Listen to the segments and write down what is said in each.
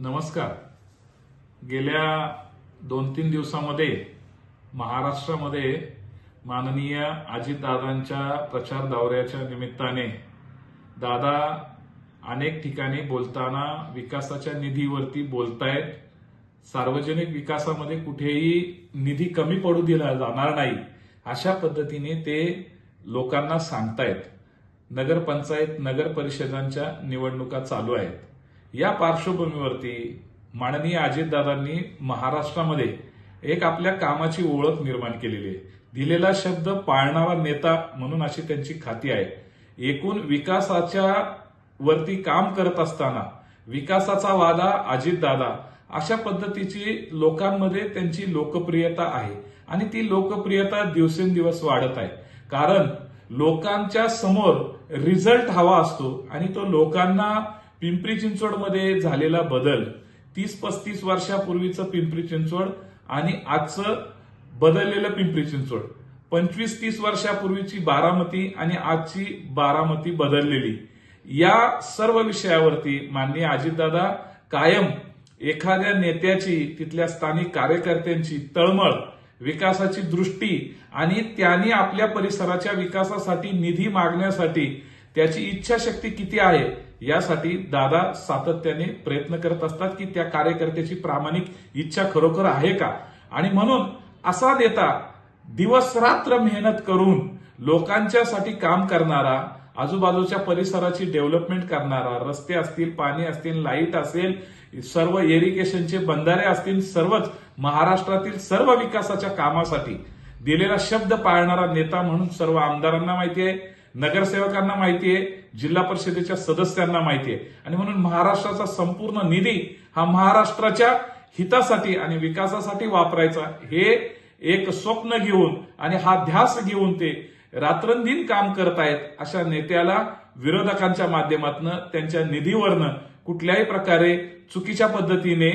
नमस्कार. गेल्या दोन तीन दिवसामध्ये महाराष्ट्रामध्ये माननीय अजितदादांच्या प्रचार दौऱ्याच्या निमित्ताने दादा अनेक ठिकाणी बोलताना विकासाच्या निधीवरती बोलतायत. सार्वजनिक विकासामध्ये कुठेही निधी कमी पडू दिला जाणार नाही अशा पद्धतीने ते लोकांना सांगतायत. नगरपंचायत नगर परिषदांच्या निवडणुका चालू आहेत. या पार्श्वभूमीवरती माननीय अजितदादांनी महाराष्ट्रामध्ये एक आपल्या कामाची ओळख निर्माण केलेली आहे. दिलेला शब्द पाळणारा नेता म्हणून अशी त्यांची खाती आहे. एकूण विकासाच्या वरती काम करत असताना विकासाचा वादा अजितदादा अशा पद्धतीची लोकांमध्ये त्यांची लोकप्रियता आहे आणि ती लोकप्रियता दिवसेंदिवस वाढत आहे. कारण लोकांच्या समोर रिझल्ट हवा असतो आणि तो लोकांना पिंपरी चिंचवडमध्ये झालेला बदल तीस पस्तीस वर्षापूर्वीचं पिंपरी चिंचवड आणि आजचं बदललेलं पिंपरी चिंचवड. पंचवीस तीस वर्षापूर्वीची बारामती आणि आजची बारामती बदललेली. या सर्व विषयावरती माननीय अजितदादा कायम एखाद्या नेत्याची तिथल्या स्थानिक कार्यकर्त्यांची तळमळ विकासाची दृष्टी आणि त्यांनी आपल्या परिसराच्या विकासासाठी निधी मागण्यासाठी त्याची इच्छाशक्ती किती आहे यासाठी दादा सातत्याने प्रयत्न करत असतात की त्या कार्यकर्त्याची प्रामाणिक इच्छा खरोखर आहे का? आणि म्हणून असा नेता दिवस रात्र मेहनत करून लोकांच्यासाठी काम करणारा आजूबाजूच्या परिसराची डेव्हलपमेंट करणारा रस्ते असतील पाणी असतील लाइट असेल सर्व इरिगेशनचे बंधारे असतील सर्वच महाराष्ट्रातील सर्व विकासाच्या कामासाठी दिलेला शब्द पाळणारा नेता म्हणून सर्व आमदारांना माहिती आहे. नगरसेवकांना माहिती आहे जिल्हा परिषदेच्या सदस्यांना माहिती आहे आणि म्हणून महाराष्ट्राचा संपूर्ण निधी हा महाराष्ट्राच्या हितासाठी आणि विकासासाठी वापरायचा हे एक स्वप्न घेऊन आणि हा ध्यास घेऊन ते रात्रंदिन काम करत आहेत अशा नेत्याला विरोधकांच्या माध्यमातून त्यांच्या निधीवरनं कुठल्याही प्रकारे चुकीच्या पद्धतीने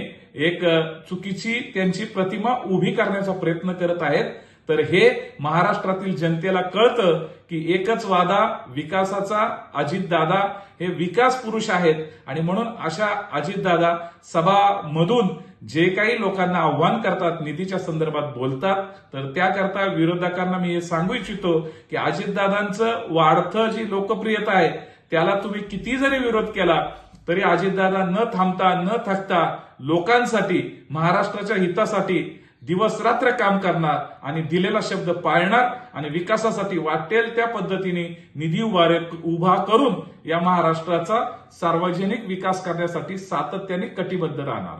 एक चुकीची त्यांची प्रतिमा उभी करण्याचा प्रयत्न करत आहेत. तर हे महाराष्ट्रातील जनतेला कळतं की एकच वादा विकासाचा अजितदादा हे विकास पुरुष आहेत. आणि म्हणून अशा अजितदादा सभामधून जे काही लोकांना आव्हान करतात निधीच्या संदर्भात बोलतात तर त्याकरता विरोधकांना मी हे सांगू इच्छितो की अजितदादांचं वाढतं जी लोकप्रियता आहे त्याला तुम्ही किती जरी विरोध केला तरी अजितदादा न थांबता न थकता लोकांसाठी महाराष्ट्राच्या हितासाठी दिवस रात्र काम करणार आणि दिलेला शब्द पाळणार आणि विकासासाठी वाटेल त्या पद्धतीने निधी उभारे उभा करून या महाराष्ट्राचा सार्वजनिक विकास करण्यासाठी सातत्याने कटिबद्ध राहणार.